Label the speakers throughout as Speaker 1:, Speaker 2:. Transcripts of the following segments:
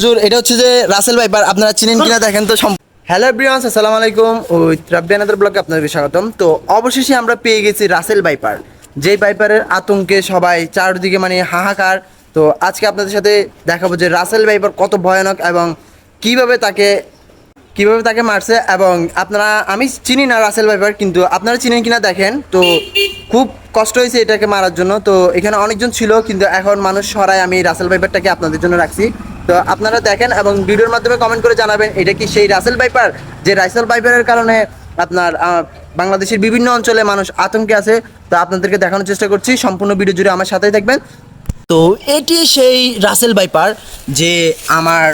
Speaker 1: হুজুর এটা হচ্ছে যে রাসেল ভাইপার আপনারা চিনেন কিনা দেখেন তো হ্যালো ব্রিয়ান্স আসসালামু আলাইকুম। ওই রাব্বিয়ানাদের ব্লগে আপনাদের স্বাগতম। তো অবশেষে আমরা পেয়ে গেছি রাসেল বাইপার যেই বাইপারের আতঙ্কে সবাই চারদিকে মানে হাহাকার। তো আজকে আপনাদের সাথে দেখাবো যে রাসেল বাইপার কত ভয়ানক এবং কীভাবে তাকে কীভাবে তাকে মারছে এবং আপনারা আমি চিনি না রাসেল ভাইপার কিন্তু আপনারা চিনেন কিনা দেখেন। তো খুব কষ্ট হয়েছে এটাকে মারার জন্য। তো এখানে অনেকজন ছিল কিন্তু এখন মানুষ সরাই আমি রাসেল ভাইপারটাকে আপনাদের জন্য রাখছি। তো আপনারা দেখেন এবং ভিডিওর মাধ্যমে কমেন্ট করে জানাবেন এটা কি সেই রাসেল ভাইপার? যে রাসেল ভাইপারের কারণে আপনার বাংলাদেশের বিভিন্ন অঞ্চলে মানুষ আতঙ্কে আছে, তো আপনাদেরকে দেখানোর চেষ্টা করছি। সম্পূর্ণ ভিডিও জুড়ে আমার সাথেই থাকবেন। তো এটি সেই রাসেল বাইপার যে আমার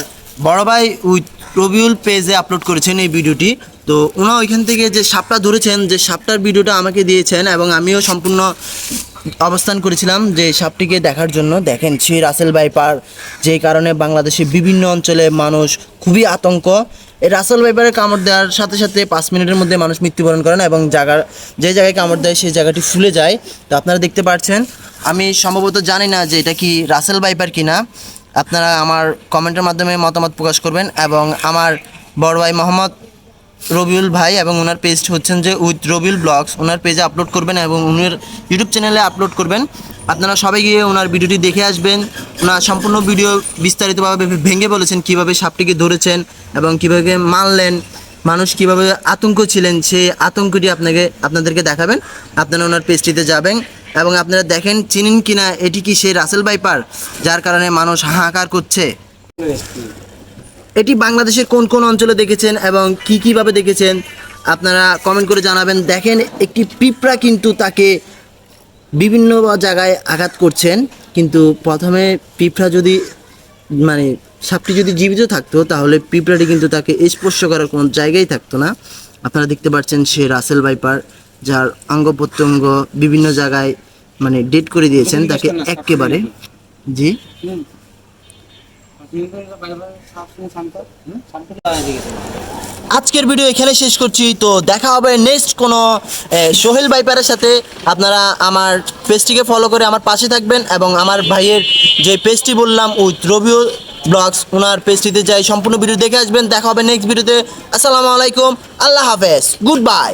Speaker 1: বড় ভাই উইথ রবিউল পেজে আপলোড করেছেন এই ভিডিওটি। তো ওনা ওইখান থেকে যে সাপটা ধরেছেন, যে সাপটার ভিডিওটা আমাকে দিয়েছেন এবং আমিও সম্পূর্ণ অবস্থান করেছিলাম যে সাপটিকে দেখার জন্য। দেখেন সেই রাসেল ভাইপার যেই কারণে বাংলাদেশের বিভিন্ন অঞ্চলে মানুষ খুবই আতঙ্ক। এই রাসেল ভাইপারের কামড় দেওয়ার সাথে সাথে পাঁচ মিনিটের মধ্যে মানুষ মৃত্যুবরণ করেন এবং জায়গার যে জায়গায় কামড় দেয়, সেই জায়গাটি ফুলে যায়। তো আপনারা দেখতে পাচ্ছেন, আমি সম্ভবত জানি না যে এটা কি রাসেল ভাইপার কিনা। আপনারা আমার কমেন্টের মাধ্যমে মতামত প্রকাশ করবেন এবং আমার বড় ভাই মোহাম্মদ রবিউল ভাই এবং ওনার পেজ হচ্ছেন যে উইথ রবিউল ব্লগস। ওনার পেজে আপলোড করবেন এবং উনার ইউটিউব চ্যানেলে আপলোড করবেন। আপনারা সবাই গিয়ে ওনার ভিডিওটি দেখে আসবেন। ওনার সম্পূর্ণ ভিডিও বিস্তারিতভাবে ভেঙে বলেছেন, কীভাবে সাপটিকে ধরেছেন এবং কীভাবে মানলেন মানুষ কীভাবে আতঙ্ক ছিলেন, সেই আতঙ্কটি আপনাকে, আপনাদেরকে দেখাবেন। আপনারা ওনার পেজটিতে যাবেন এবং আপনারা দেখেন, চিনেন কিনা, এটি কি সেই রাসেল বাইপার যার কারণে মানুষ হাহাকার করছে? এটি বাংলাদেশের কোন কোন অঞ্চলে দেখেছেন এবং কি কীভাবে দেখেছেন? আপনারা কমেন্ট করে জানাবেন। দেখেন, একটি পিঁপড়া কিন্তু তাকে বিভিন্ন জায়গায় আঘাত করছেন। কিন্তু প্রথমে পিঁপড়া যদি মানে সাপটি যদি জীবিত থাকতো, তাহলে পিঁপড়াটি কিন্তু তাকে স্পর্শ করার কোনো জায়গায় থাকতো না। আপনারা দেখতে পাচ্ছেন সে রাসেল ভাইপার, যার অঙ্গ প্রত্যঙ্গ বিভিন্ন জায়গায় মানে ডেট করে দিয়েছেন, তাকে একেবারে। জি। আজকের ভিডিও এখানে শেষ করছি, তো দেখা হবে নেক্সট কোনো সোহেল ভাইপারের সাথে। আপনারা আমার পেজটিকে ফলো করে আমার পাশে থাকবেন এবং আমার ভাইয়ের যে পেজটি বললাম উইথ রবিও ব্লগস ওনার পেজটিতে যাই, সম্পূর্ণ ভিডিও দেখে আসবেন। দেখা হবে নেক্সট ভিডিওতে। আসসালামু আলাইকুম, আল্লাহ হাফেজ গুড বাই